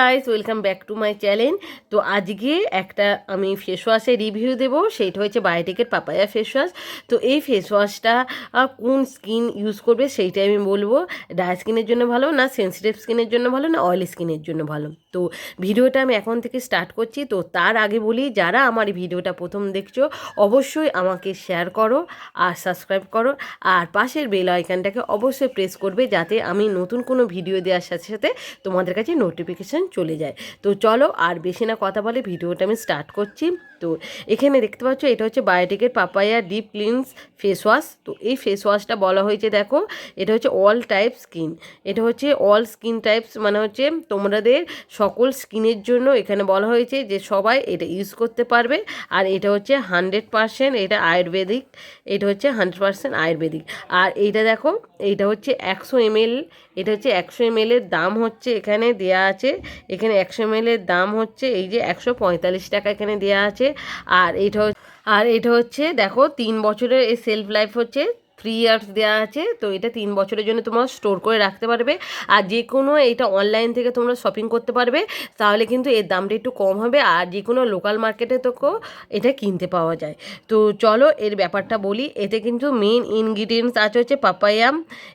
Guys welcome back to my channel তো আজকে একটা আমি ফেস ওয়াশের রিভিউ দেবো। সেইটা হচ্ছে বায়োটেকের পাপায়া ফেস ওয়াশ তো এই ফেস ওয়াশটা কোন স্কিন ইউজ করবে সেইটাই আমি বলব। ড্রাই স্কিনের জন্য ভালো না সেন্সিটিভ স্কিনের জন্য ভালো না অয়েলি স্কিনের জন্য ভালো। তো ভিডিওটা আমি এখন থেকে স্টার্ট করছি। তো তার আগে বলি, যারা আমার ভিডিওটা প্রথম দেখছ, অবশ্যই আমাকে শেয়ার করো আর সাবস্ক্রাইব করো। আর পাশের বেল আইকনটাকে অবশ্যই প্রেস করবে, যাতে আমি নতুন কোনো ভিডিও দেওয়ার সাথে সাথে তোমাদের কাছে নোটিফিকেশান চলে যায়। তো চলো আর বেশি না কথা বলে ভিডিওটা আমি স্টার্ট করছি। তো এখানে দেখতে পাচ্ছ, এটা হচ্ছে বায়োটিকের papaya deep cleanse face wash. তো এই ফেস ওয়াশটা বলা হয়েছে, দেখো, এটা হচ্ছে অল টাইপ স্কিন এটা হচ্ছে অল স্কিন টাইপস মানে হচ্ছে তোমাদের সকল স্কিনের জন্য এখানে বলা হয়েছে যে সবাই এটা ইউজ করতে পারবে। আর এটা হচ্ছে হান্ড্রেড পারসেন্ট এটা আয়ুর্বেদিক, এটা হচ্ছে হান্ড্রেড পারসেন্ট আয়ুর্বেদিক। আর এইটা দেখো, এইটা হচ্ছে একশো এমএল, এটা হচ্ছে একশো এমএলের দাম হচ্ছে এখানে দেয়া আছে। এখানে একশো এমএলের দাম হচ্ছে এই যে একশো পঁয়তাল্লিশ টাকা এখানে দেয়া আছে। আর এটা আর এটা হচ্ছে দেখো তিন বছরের এই সেলফ লাইফ হচ্ছে থ্রি ইয়ার্স দেওয়া আছে, তো এটা তিন বছরের জন্য তোমরা স্টোর করে রাখতে পারবে। আর যে কোনো এটা অনলাইন থেকে তোমরা শপিং করতে পারবে, তাহলে কিন্তু এর দামটা একটু কম হবে। আর যে কোনো লোকাল মার্কেটে তোকেও এটা কিনতে পাওয়া যায়। তো চলো এর ব্যাপারটা বলি, এতে কিন্তু মেন ইনগ্রিডিয়েন্টস আছে হচ্ছে পাপায়া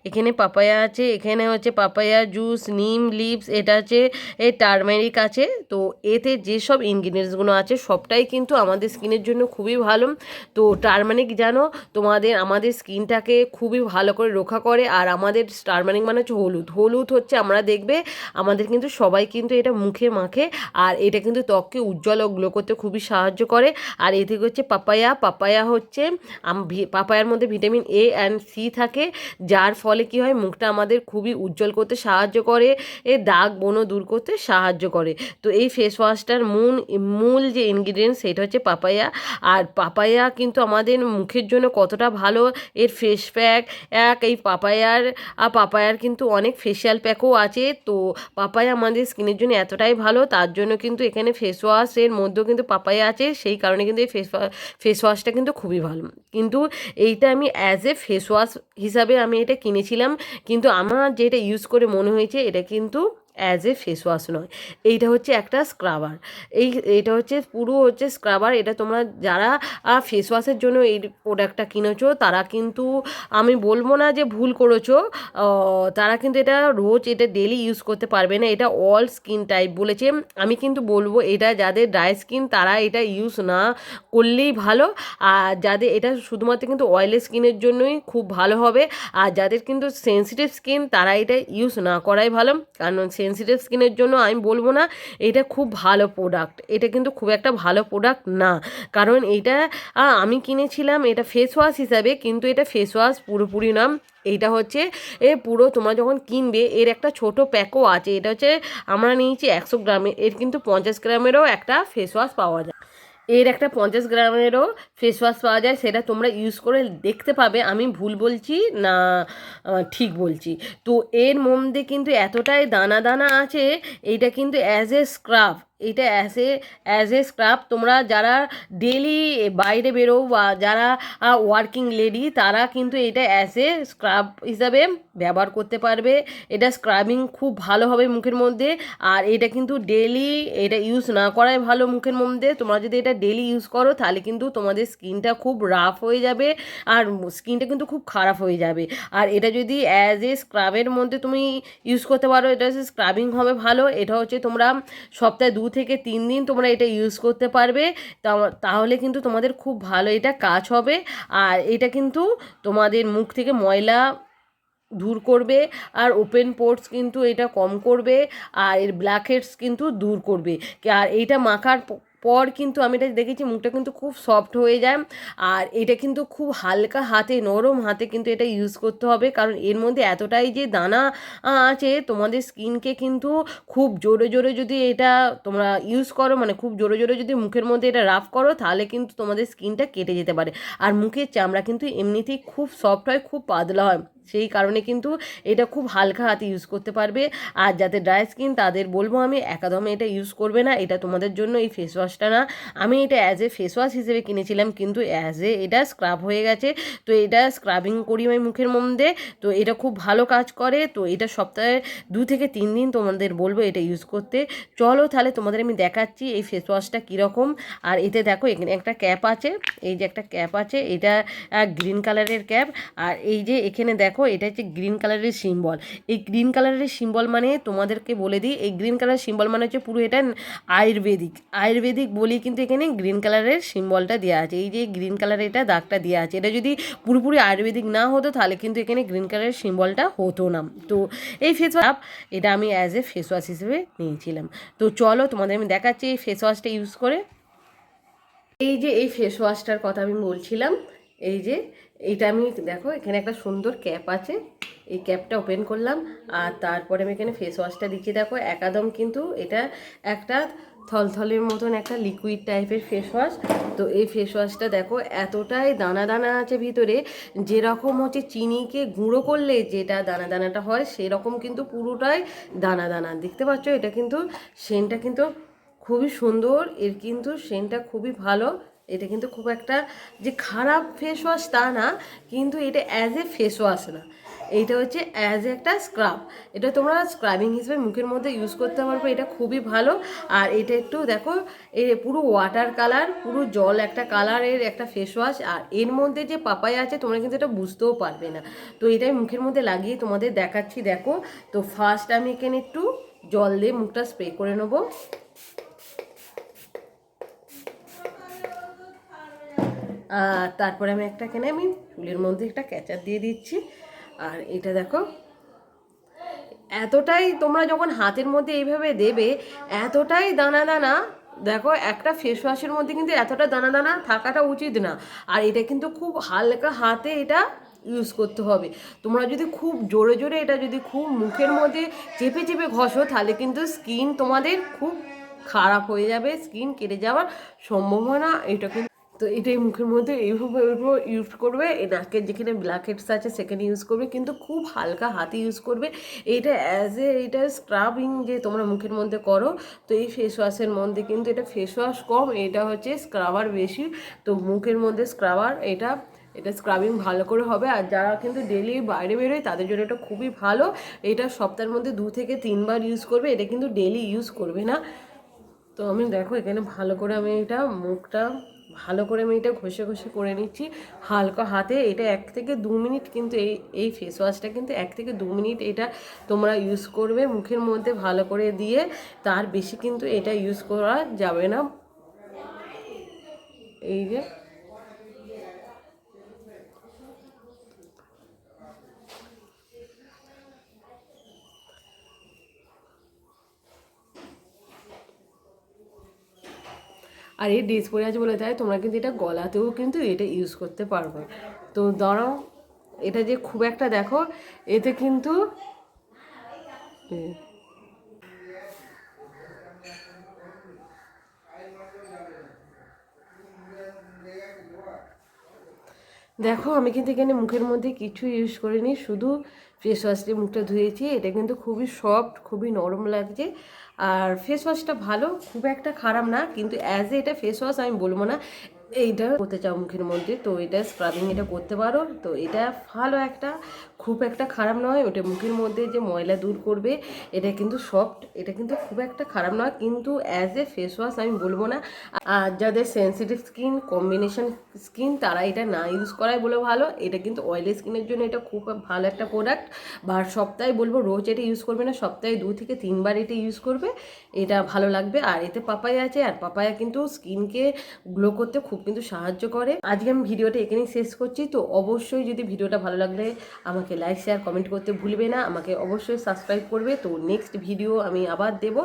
এখানে পাপায়া আছে, এখানে হচ্ছে পাপায়া জুস নিম লিভস এটা আছে এ টার্মেরিক আছে। তো এতে যেসব ইনগ্রিডিয়েন্টসগুলো আছে, সবটাই কিন্তু আমাদের স্কিনের জন্য খুবই ভালো। তো টার্মারিক জানো, তোমাদের, আমাদের স্কিনটাকে খুবই ভালো করে রক্ষা করে আর আমাদের টার্মারিক মানে হচ্ছে হলুদ। হলুদ হচ্ছে আমরা দেখবে, আমাদের কিন্তু সবাই কিন্তু এটা মুখে মাখে আর এটা কিন্তু ত্বককে উজ্জ্বল ও গ্লো করতে খুবই সাহায্য করে। আর এ থেকে হচ্ছে পাপায়া পাপায়া হচ্ছে পাপায়ার মধ্যে ভিটামিন এ অ্যান্ড সি থাকে, যার ফলে কি হয় মুখটা আমাদের খুবই উজ্জ্বল করতে সাহায্য করে, এ দাগ বনো দূর করতে সাহায্য করে। তো এই ফেস ওয়াশটার মূল মূল যে ইনগ্রিডিয়েন্টস সেটা হচ্ছে পাপায়া। আর পাপায়া কিন্তু আমাদের মুখের জন্য কতটা ভালো, এর ফেস প্যাক এক এই পাপায়ার পাপায়ার কিন্তু অনেক ফেসিয়াল প্যাকও আছে, তো পাপায়া আমাদের স্কিনের জন্য এতটাই ভালো, তার জন্য কিন্তু এখানে ফেস ওয়াশের মধ্যেও কিন্তু পাপায়া আছে, সেই কারণে কিন্তু এই ফেস ফেস ওয়াশটা কিন্তু খুবই ভালো। কিন্তু এইটা আমি অ্যাজ এ ফেস ওয়াশ হিসাবে আমি এটা কিনেছিলাম, কিন্তু আমার যেটা ইউজ করে মনে হয়েছে, এটা কিন্তু অ্যাজ এ ফেস ওয়াশ নয়। এইটা হচ্ছে একটা স্ক্রাবার এই এটা হচ্ছে পুরো হচ্ছে স্ক্রাবার এটা তোমরা যারা ফেস ওয়াশের জন্য এই প্রোডাক্টটা কিনেছো, তারা কিন্তু, আমি বলব না যে ভুল করেছ তারা কিন্তু এটা রোজ এটা ডেলি ইউজ করতে পারবে না। এটা অল স্কিন টাইপ বলেছে। আমি কিন্তু বলব, এটা যাদের ড্রাই স্কিন তারা এটা ইউজ না করলেই ভালো। আর যাদের, এটা শুধুমাত্র কিন্তু অয়েলি স্কিনের জন্যই খুব ভালো হবে। আর যাদের কিন্তু সেন্সিটিভ স্কিন তারা এটা ইউজ না করাই ভালো। কারণ সেন্সিটিভ স্কিনের জন্য আমি বলব না, এটা খুব ভালো প্রোডাক্ট এটা কিন্তু খুব একটা ভালো প্রোডাক্ট না। কারণ এটা আমি কিনেছিলাম, এটা ফেস ওয়াশ হিসাবে, কিন্তু এটা ফেস ওয়াশ পুরোপুরি নাম এইটা হচ্ছে, এ, পুরো তোমরা যখন কিনবে, এর একটা ছোট প্যাকও আছে। এটা হচ্ছে, আমরা নিয়েছি একশো গ্রামে, এর কিন্তু পঞ্চাশ গ্রামেরও একটা ফেস ওয়াশ পাওয়া যায়। এর একটা পঞ্চাশ গ্রামেরও ফেস ওয়াশ পাওয়া যায়, সেটা তোমরা ইউজ করে দেখতে পাবে। আমি ভুল বলছি না ঠিক বলছি। তো এর মধ্যে কিন্তু এতটাই দানা দানা আছে, এইটা কিন্তু অ্যাজ এ স্ক্রাব এটা as a as a scrub তোমরা যারা ডেলি বাইরে বেরো বা যারা ওয়ার্কিং লেডি তারা কিন্তু এটা অ্যাজ এ স্ক্রাব হিসাবে ব্যবহার করতে পারবে। এটা স্ক্রাবিং খুব ভালো হবে মুখের মধ্যে, আর এটা কিন্তু ডেলি এটা ইউজ না করাই ভালো মুখের মধ্যে। তোমরা যদি এটা ডেলি ইউজ করো, তাহলে কিন্তু তোমাদের স্কিনটা খুব রাফ হয়ে যাবে, আর স্কিনটা কিন্তু খুব খারাপ হয়ে যাবে। আর এটা যদি অ্যাজ এ স্ক্রাবের মধ্যে তুমি ইউজ করতে পারো, এটা স্ক্রাবিং হবে ভালো। এটা হচ্ছে তোমরা সপ্তাহে দু থেকে তিন দিন তোমরা এটা ইউজ করতে পারবে। তাহলে কিন্তু তোমাদের খুব ভালো এটা কাজ হবে। আর এটা কিন্তু তোমাদের মুখ থেকে ময়লা দূর করবে। আর ওপেন পোর্টস কিন্তু এটা কম করবে। আর এর ব্ল্যাক হেডস কিন্তু দূর করবে। আর এইটা মাখার পর কিন্তু আমি এটা দেখেছি, মুখটা কিন্তু খুব সফট হয়ে যায়। আর এটা কিন্তু খুব হালকা হাতে, নরম হাতে কিন্তু এটা ইউজ করতে হবে। কারণ এর মধ্যে এতটাই যে দানা আছে, তোমাদের স্কিনকে কিন্তু খুব জোরে জোরে যদি এটা তোমরা ইউজ করো মানে খুব জোরে জোরে যদি মুখের মধ্যে এটা রাফ করো, তাহলে কিন্তু তোমাদের স্কিনটা কেটে যেতে পারে। আর মুখের চামড়া কিন্তু এমনিতেই খুব সফট হয়, খুব পাতলা হয়। সেই কারণে কিন্তু এটা খুব হালকা হাতে ইউজ করতে পারবে। আর যাতে ড্রাই স্কিন তাদের বলব আমি একাদমে এটা ইউজ করবে না। এটা তোমাদের জন্য এই ফেস ওয়াশটা না। আমি এটা অ্যাজ এ ফেস ওয়াশ হিসেবে কিনেছিলাম, কিন্তু অ্যাজ এ এটা স্ক্রাব হয়ে গেছে। তো এটা স্ক্রাবিং করি আমি মুখের মধ্যে। তো এটা খুব ভালো কাজ করে। তো এটা সপ্তাহে দু থেকে তিন দিন তোমাদের বলব এটা ইউজ করতে। চলো তাহলে তোমাদের আমি দেখাচ্ছি এই ফেস ওয়াশটা কীরকম। আর এতে দেখো, এখানে একটা ক্যাপ আছে। এই যে একটা ক্যাপ আছে, এটা গ্রিন কালারের ক্যাপ আর এই যে এখানে দেখো এটা হচ্ছে গ্রিন কালারের সিম্বল এই গ্রিন কালারের সিম্বল মানে তোমাদেরকে বলে দিই, এই গ্রিন কালারের সিম্বল মানে হচ্ছে পুরো এটা আয়ুর্বেদিক। আয়ুর্বেদিক বলি কিন্তু এখানে গ্রিন কালারের সিম্বলটা দেওয়া আছে। এই যে গ্রিন কালারের এটা দাগটা দেওয়া আছে। এটা যদি পুরোপুরি আয়ুর্বেদিক না হতো, তাহলে কিন্তু এখানে গ্রিন কালারের সিম্বলটা হতো না। তো এই ফেস ওয়াশ এটা আমি অ্যাজ এ ফেস ওয়াশ হিসেবে নিয়েছিলাম। তো চলো তোমাদের আমি দেখাচ্ছি এই ফেস ওয়াশটা ইউজ করে। এই যে এই ফেস ওয়াশটার কথা আমি বলছিলাম, এই যে এইটা আমি, দেখো, এখানে একটা সুন্দর ক্যাপ আছে। এই ক্যাপটা ওপেন করলাম, আর তারপরে আমি এখানে ফেস ওয়াশটা দিচ্ছি। দেখো, একাদম কিন্তু এটা একটা থলথলের মতন একটা লিকুইড টাইপের ফেস ওয়াশ তো এই ফেস ওয়াশটা দেখো, এতটাই দানা দানা আছে ভিতরে, যেরকম হচ্ছে চিনিকে গুঁড়ো করলে যেটা দানা দানাটা হয়, সেরকম কিন্তু পুরোটাই দানা দানা। দেখতে পাচ্ছ? এটা কিন্তু, সেন্টটা কিন্তু খুবই সুন্দর, এর কিন্তু সেন্টটা খুবই ভালো। এটা কিন্তু খুব একটা যে খারাপ ফেস ওয়াশ তা না, কিন্তু এটা অ্যাজ এ ফেস ওয়াশ না। এইটা হচ্ছে অ্যাজ একটা স্ক্রাব এটা তোমরা স্ক্রাবিং হিসেবে মুখের মধ্যে ইউজ করতে পারবে, এটা খুবই ভালো। আর এটা একটু দেখো, এ পুরো ওয়াটার কালার পুরো জল একটা কালারের একটা ফেস ওয়াশ আর এর মধ্যে যে পাপাই আছে, তোমরা কিন্তু এটা বুঝতেও পারবে না। তো এটাই মুখের মধ্যে লাগিয়ে তোমাদের দেখাচ্ছি, দেখো। তো ফার্স্ট আমি এখানে একটু জল দিয়ে মুখটা স্প্রে করে নেব। আর তারপরে আমি একটা এখানে আমি চুলের মধ্যে একটা ক্যাচার দিয়ে দিচ্ছি। আর এটা দেখো, এতটাই তোমরা যখন হাতের মধ্যে এইভাবে দেবে, এতটাই দানা দানা, দেখো একটা ফেস ওয়াশের মধ্যে কিন্তু এতটা দানা দানা থাকাটা উচিত না। আর এটা কিন্তু খুব হালকা হাতে এটা ইউজ করতে হবে। তোমরা যদি খুব জোরে জোরে এটা যদি খুব মুখের মধ্যে চেপে চেপে ঘষো, তাহলে কিন্তু স্কিন তোমাদের খুব খারাপ হয়ে যাবে স্কিন কেটে যাওয়ার সম্ভাবনা এটা কিন্তু তো এটাই মুখের মধ্যে, এইভাবে ইউজ করবে, এই নাকের যেখানে ব্ল্যাক হেডস আছে সেখানে ইউজ করবে, কিন্তু খুব হালকা হাতে ইউজ করবে। এটা অ্যাজ এ এটা স্ক্রাবিং যে তোমরা মুখের মধ্যে করো, তো এই ফেস ওয়াশের মধ্যে কিন্তু এটা ফেস ওয়াশ কম, এটা হচ্ছে স্ক্রাবার বেশি। তো মুখের মধ্যে স্ক্রাবার এটা এটা স্ক্রাবিং ভালো করে হবে। আর যারা কিন্তু ডেলি বাইরে বেরোয়, তাদের জন্য এটা খুবই ভালো। এটা সপ্তাহের মধ্যে দু থেকে তিনবার ইউজ করবে, এটা কিন্তু ডেলি ইউজ করবে না। তো আমি দেখো এখানে ভালো করে আমি এটা মুখটা ভালো করে আমি এটা ঘষে ঘষে করে নিচ্ছি। হালকা হাতে এটা এক থেকে দু মিনিট কিন্তু এই এই ফেস ওয়াশটা কিন্তু এক থেকে দু মিনিট এটা তোমরা ইউজ করবে মুখের মধ্যে ভালো করে দিয়ে। তার বেশি কিন্তু এটা ইউজ করা যাবে না। এই যে আর এই ড্রেস আছে বলে তাই তোমরা কিন্তু এটা গলাতেও কিন্তু এটা ইউজ করতে পারবে। তো দাঁড়াও, এটা যে খুব একটা দেখো, এতে কিন্তু দেখো, আমি কিন্তু এখানে মুখের মধ্যে কিছু ইউজ করিনি, শুধু ফেস ওয়াশ দিয়ে মুখটা ধুয়েছি। এটা কিন্তু খুবই সফট খুবই নরম লাগছে। আর ফেস ওয়াশটা ভালো, খুব একটা খারাপ না, কিন্তু অ্যাজ এ এটা ফেস ওয়াশ আমি বলব না। এইটা করতে চাও মুখের মধ্যে, তো এটা স্ক্রাবিং এটা করতে পারো। তো এটা ভালো একটা, খুব একটা খারাপ নয়, ওটা মুখের মধ্যে যে ময়লা দূর করবে, এটা কিন্তু সফট এটা কিন্তু খুব একটা খারাপ নয়। কিন্তু অ্যাজ এ ফেস ওয়াশ আমি বলব না, আর যাদের সেন্সিটিভ স্কিন কম্বিনেশন স্কিন তারা এটা না ইউজ করাই বলে ভালো। এটা কিন্তু অয়েলি স্কিনের জন্য এটা খুব ভালো একটা প্রোডাক্ট বা সপ্তাহে বলব, রোজ এটা ইউজ করবে না, সপ্তাহে দু থেকে তিনবার এটা ইউজ করবে, এটা ভালো লাগবে। আর এতে পাপায়া আছে, আর পাপায়া কিন্তু স্কিনকে গ্লো করতে খুব কিন্তু সাহায্য করে। আজকে আমি ভিডিওটা এখানেই শেষ করছি। তো অবশ্যই যদি ভিডিওটা ভালো লাগলে আমাকে লাইক শেয়ার কমেন্ট করতে ভুলবে না। আমাকে অবশ্যই সাবস্ক্রাইব করবে। তো নেক্সট ভিডিও আমি আবার দেব।